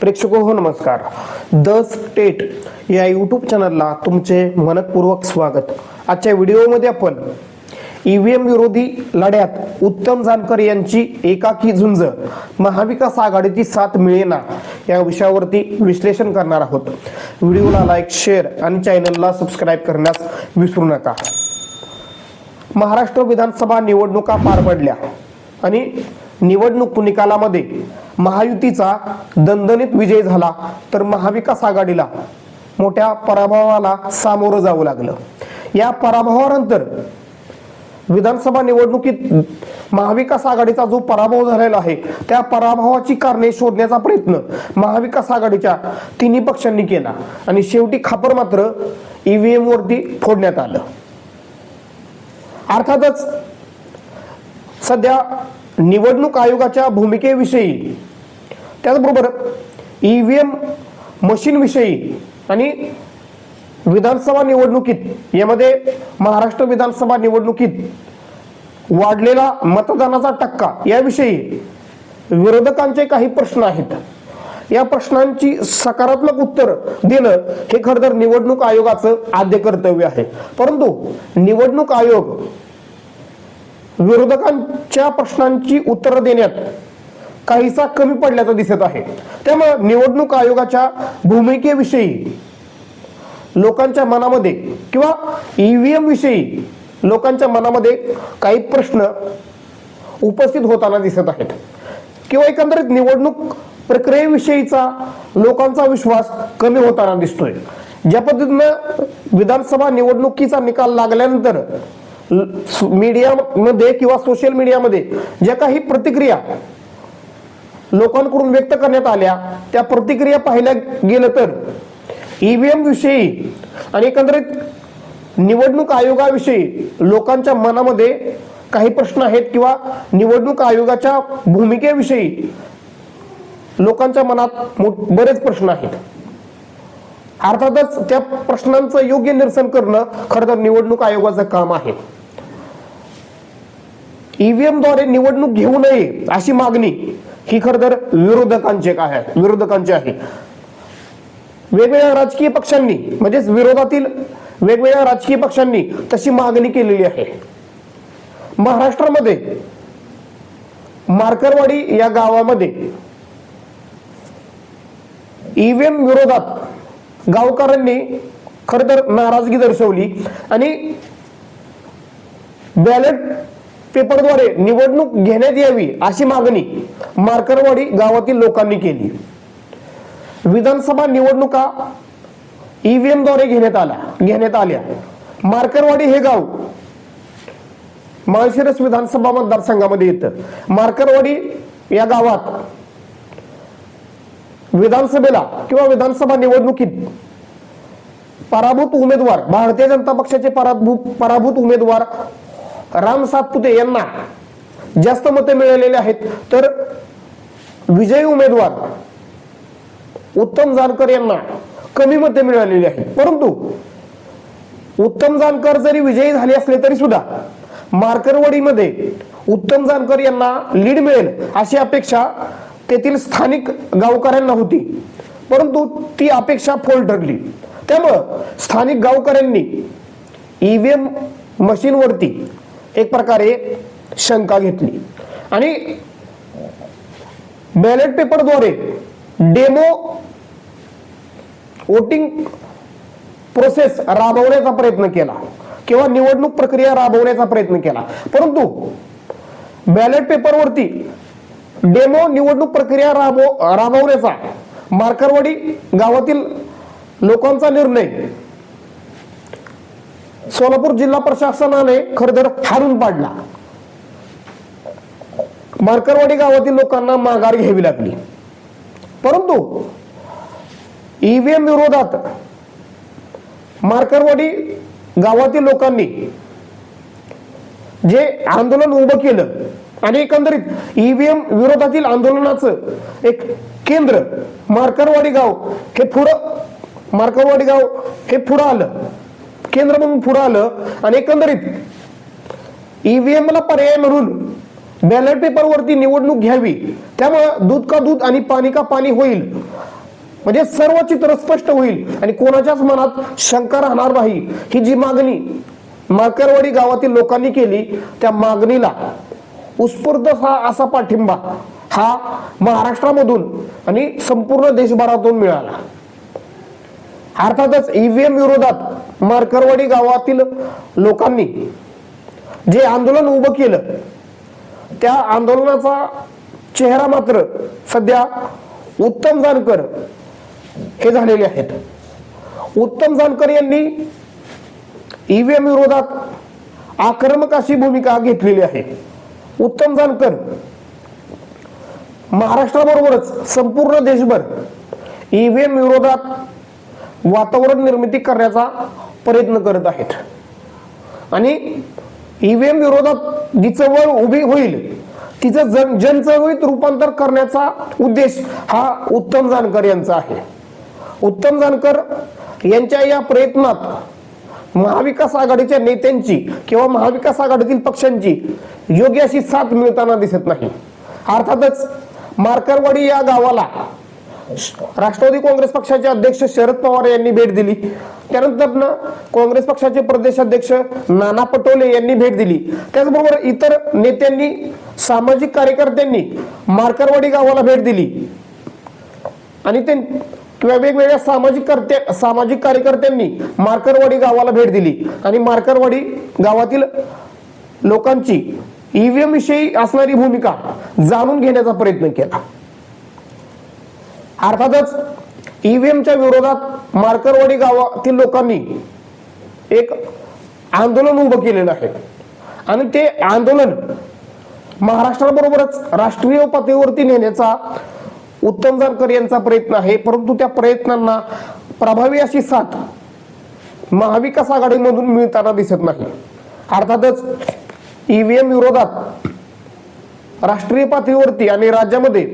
प्रेक्षको हो नमस्कार. The state या यूट्यूब चॅनलला तुमचे मनपूर्वक स्वागत. आजच्या व्हिडिओमध्ये आपण ईव्हीएम विरोधी लढ्यात उत्तम जानकर यांची एकाकी झुंज महाविकास आघाडीची साथ मिळेना या विषयावरती विश्लेषण करणार आहोत. व्हिडिओला लाईक शेअर आणि चॅनलला सबस्क्राईब करण्यास विसरू नका. महाराष्ट्र विधानसभा निवडणुका पार पडल्या आणि निवडणूक निकालामध्ये महायुतीचा दणदणीत विजय झाला तर महाविकास आघाडीला मोठ्या पराभवाला सामोरं जावं लागलं. या पराभवानंतर विधानसभा निवडणुकीत महाविकास आघाडीचा जो पराभव झालेला आहे त्या पराभवाची कारणे शोधण्याचा प्रयत्न महाविकास आघाडीच्या तिन्ही पक्षांनी केला आणि शेवटी खापर मात्र ईव्हीएम वरती फोडण्यात आलं. अर्थातच सध्या निवडणूक आयोगाच्या भूमिकेविषयी. त्याचबरोबर ईव्हीएम मशीनविषयी आणि विधानसभा निवडणुकीत यामध्ये महाराष्ट्र विधानसभा निवडणुकीत वाढलेला मतदानाचा टक्का याविषयी विरोधकांचे काही प्रश्न आहेत. या प्रश्नांची सकारात्मक उत्तर देणं हे खरं तर निवडणूक आयोगाचं आद्य कर्तव्य आहे. परंतु निवडणूक आयोग विरोधकांच्या प्रश्नांची उत्तरं देण्यात काहीसा कमी पडल्याचं दिसत आहे. त्यामुळे निवडणूक आयोगाच्या भूमिकेविषयी लोकांच्या मनामध्ये किंवा ईव्हीएम विषयी लोकांच्या मनामध्ये काही प्रश्न उपस्थित होताना दिसत आहेत. किंवा एकंदरीत निवडणूक प्रक्रियेविषयीचा लोकांचा विश्वास कमी होताना दिसतोय. ज्या पद्धतीनं विधानसभा निवडणुकीचा निकाल लागल्यानंतर मीडियामध्ये किंवा सोशल मीडियामध्ये ज्या काही प्रतिक्रिया लोकांकडून व्यक्त करण्यात आल्या त्या प्रतिक्रिया पाहिल्या गेलं तर ईव्हीएम विषयी आणि एकंदरीत निवडणूक आयोगाविषयी लोकांच्या मनामध्ये काही प्रश्न आहेत किंवा निवडणूक आयोगाच्या भूमिकेविषयी लोकांच्या मनात मोठ- बरेच प्रश्न आहेत. अर्थातच त्या प्रश्नांचं योग्य निरसन करणं खरं तर निवडणूक आयोगाचं काम आहे. ईव्हीएमद्वारे निवडणूक घेऊ नये अशी मागणी ही खर तर विरोधकांचे काय आहे विरोधकांची आहे. वेगवेगळ्या राजकीय पक्षांनी म्हणजेच विरोधातील वेगवेगळ्या राजकीय पक्षांनी तशी मागणी केलेली आहे. महाराष्ट्रामध्ये मार्करवाडी या गावामध्ये ईव्हीएम विरोधात गावकऱ्यांनी खर तर नाराजगी दर्शवली आणि बॅलेट पेपरद्वारे निवडणूक घेण्यात यावी अशी मागणी मार्करवाडी गावातील लोकांनी केली. विधानसभा निवडणुका ईव्हीएमद्वारे घेण्यात आल्या घेण्यात आल्या. मार्करवाडी हे गाव माळशिरस विधानसभा मतदारसंघामध्ये येतं. मार्करवाडी या गावात विधानसभेला किंवा विधानसभा निवडणुकीत पराभूत उमेदवार भारतीय जनता पक्षाचे पराभूत पराभूत उमेदवार राम सातपुते यांना जास्त मते मिळालेले आहेत. तर विजयी उमेदवार उत्तम जानकर यांना कमी मते मिळालेली आहेत. परंतु उत्तम जानकर जरी विजयी झाले असले तरी सुद्धा मार्करवाडीमध्ये उत्तम जानकर यांना लीड मिळेल अशी अपेक्षा तेथील स्थानिक गावकऱ्यांना होती. परंतु ती अपेक्षा फोल ठरली त्यामुळं स्थानिक गावकऱ्यांनी ईव्हीएम मशीनवरती एक प्रकारे शंका घेतली. आणि बॅलेट पेपरद्वारे डेमो वोटिंग प्रोसेस राबवण्याचा प्रयत्न केला किंवा निवडणूक प्रक्रिया राबवण्याचा प्रयत्न केला. परंतु बॅलेट पेपरवरती डेमो निवडणूक प्रक्रिया राबव राबवण्याचा मार्करवाडी गावातील लोकांचा निर्णय सोलापूर जिल्हा प्रशासनाने खरतर हारून पाडला. मार्करवाडी गावातील लोकांना माघार घ्यावी लागली. परंतु ईव्हीएम विरोधात मारकरवाडी गावातील लोकांनी जे आंदोलन उभं केलं आणि एकंदरीत ईव्हीएम विरोधातील आंदोलनाचं एक केंद्र मार्करवाडी गाव हे पुढं मार्करवाडी गाव हे पुढं आलं. केंद्र म्हणून पुढं आलं आणि एकंदरीत ईव्हीएम ला पर्याय म्हणून बॅलेट पेपरवरती निवडणूक घ्यावी. त्यामुळे दूध का दूध आणि पाणी का पाणी होईल? म्हणजे सर्व चित्र स्पष्ट होईल. आणि कोणाच्याच मनात शंका राहणार नाही. ही जी मागणी माकरवाडी गावातील लोकांनी केली त्या मागणीला उत्स्फूर्त हा असा पाठिंबा हा महाराष्ट्रामधून आणि संपूर्ण देशभरातून मिळाला. अर्थातच ईव्हीएम विरोधात मारकरवाडी गावातील लोकांनी जे आंदोलन उभं केलं त्या आंदोलनाचा चेहरा मात्र सध्या उत्तम जानकर हे झालेले आहेत. उत्तम जानकर यांनी ईव्हीएम विरोधात आक्रमक अशी भूमिका घेतलेली आहे. उत्तम जानकर महाराष्ट्राबरोबरच संपूर्ण देशभर ईव्हीएम विरोधात वातावरण निर्मिती करण्याचा प्रयत्न करत आहेत. आणि ईव्हीएम विरोधात जी चळवळ उभी होईल तिचं जन जनचळवळीत रूपांतर करण्याचा उद्देश हा उत्तम जानकर यांचा आहे. उत्तम जानकर यांच्या या प्रयत्नात महाविकास आघाडीच्या नेत्यांची किंवा महाविकास आघाडीतील पक्षांची योग्य अशी साथ मिळताना दिसत नाही. अर्थातच मार्करवाडी या गावाला राष्ट्रवादी काँग्रेस पक्षाचे अध्यक्ष शरद पवार यांनी भेट दिली. त्यानंतर काँग्रेस पक्षाचे प्रदेशाध्यक्ष नाना पटोले यांनी भेट दिली. त्याचबरोबर इतर नेत्यांनी सामाजिक कार्यकर्त्यांनी मार्करवाडी गावाला भेट दिली. आणि ते किंवा वेगवेगळ्या सामाजिक कर्त्या सामाजिक कार्यकर्त्यांनी मार्करवाडी गावाला भेट दिली. आणि मार्करवाडी गावातील लोकांची ईव्हीएम विषयी असणारी भूमिका जाणून घेण्याचा प्रयत्न केला. अर्थातच ईव्हीएमच्या विरोधात मार्करवाडी गावातील लोकांनी एक आंदोलन उभं केलेलं आहे. आणि ते आंदोलन महाराष्ट्राबरोबरच राष्ट्रीय पातळीवरती नेण्याचा उत्तम जानकर यांचा प्रयत्न आहे. परंतु त्या प्रयत्नांना प्रभावी अशी साथ महाविकास आघाडीमधून मिळताना दिसत नाही. अर्थातच ईव्हीएम विरोधात राष्ट्रीय पातळीवरती आणि राज्यामध्ये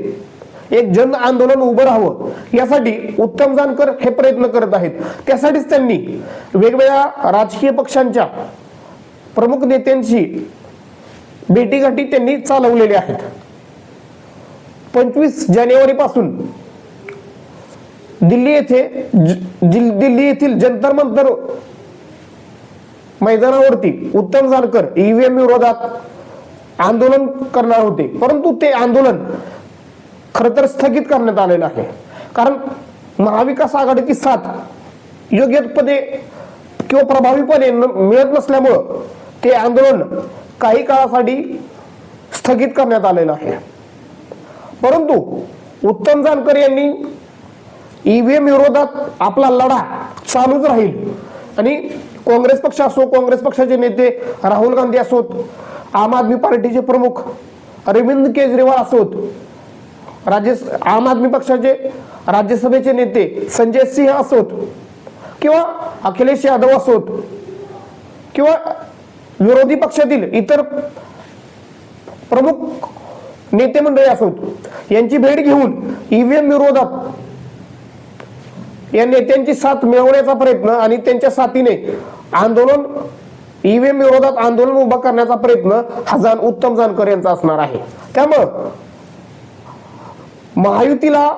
एक जन आंदोलन उभं राहावं. यासाठी उत्तम जानकर हे प्रयत्न करत आहेत. त्यासाठीच त्यांनी वेगवेगळ्या राजकीय पक्षांच्या प्रमुख नेत्यांशी भेटीगाठी त्यांनी चालवलेल्या आहेत. पंचवीस जानेवारी पासून दिल्ली येथे दिल्ली येथील जंतर मंतर मैदानावरती उत्तम जानकर ईव्हीएम विरोधात आंदोलन करणार होते. परंतु ते आंदोलन खर तर स्थगित करण्यात आलेलं आहे. कारण महाविकास आघाडीची साथ योग्य पदे किंवा प्रभावीपणे न- मिळत नसल्यामुळं ते आंदोलन काही काळासाठी स्थगित करण्यात आलेलं आहे. परंतु उत्तम जानकर यांनी ईव्हीएम विरोधात आपला लढा चालूच राहील. आणि काँग्रेस पक्ष असो काँग्रेस पक्षाचे नेते राहुल गांधी असोत आम आदमी पार्टीचे प्रमुख अरविंद केजरीवाल असोत राज्य आम आदमी पक्षाचे राज्यसभेचे नेते संजय सिंह असोत किंवा अखिलेश यादव असोत किंवा विरोधी पक्षातील इतर प्रमुख नेते मंडळी असोत यांची भेट घेऊन ईव्हीएम विरोधात या नेत्यांची साथ मिळवण्याचा प्रयत्न आणि त्यांच्या साथीने आंदोलन ईव्हीएम विरोधात आंदोलन उभा करण्याचा प्रयत्न हा जान उत्तम जानकर यांचा असणार आहे. त्यामुळं महायुतीला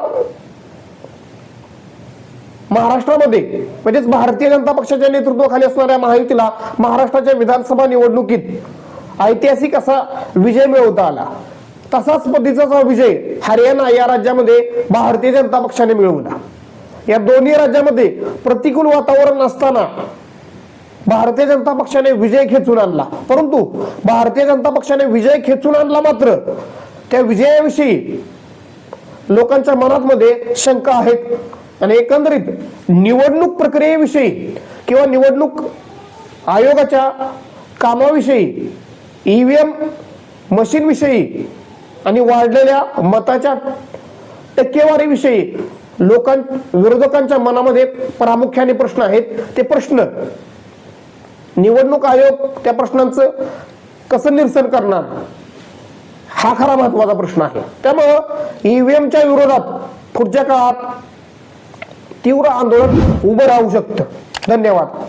महाराष्ट्रामध्ये म्हणजेच भारतीय जनता पक्षाच्या नेतृत्वाखाली असणाऱ्या महायुतीला महाराष्ट्राच्या विधानसभा निवडणुकीत ऐतिहासिक असा विजय मिळवता आला. तसाच पद्धतीचा विजय हरियाणा या राज्यामध्ये भारतीय जनता पक्षाने मिळवला. या दोन्ही राज्यामध्ये प्रतिकूल वातावरण असताना भारतीय जनता पक्षाने विजय खेचून आणला. परंतु भारतीय जनता पक्षाने विजय खेचून आणला मात्र त्या विजयाविषयी लोकांच्या मनात शंका आहेत. आणि एकंदरीत निवडणूक प्रक्रियेविषयी किंवा निवडणूक आयोगाच्या कामाविषयी ईव्हीएम मशीन विषयी आणि वाढलेल्या मताच्या टक्केवारीविषयी लोकां विरोधकांच्या मनामध्ये प्रामुख्याने प्रश्न आहेत. ते प्रश्न निवडणूक आयोग त्या प्रश्नांचं कसं निरसन करणार? हा खरा महत्त्वाचा प्रश्न आहे. त्यामुळं ईव्हीएमच्या विरोधात पुढच्या काळात तीव्र आंदोलन उभं राहू शकतं. धन्यवाद.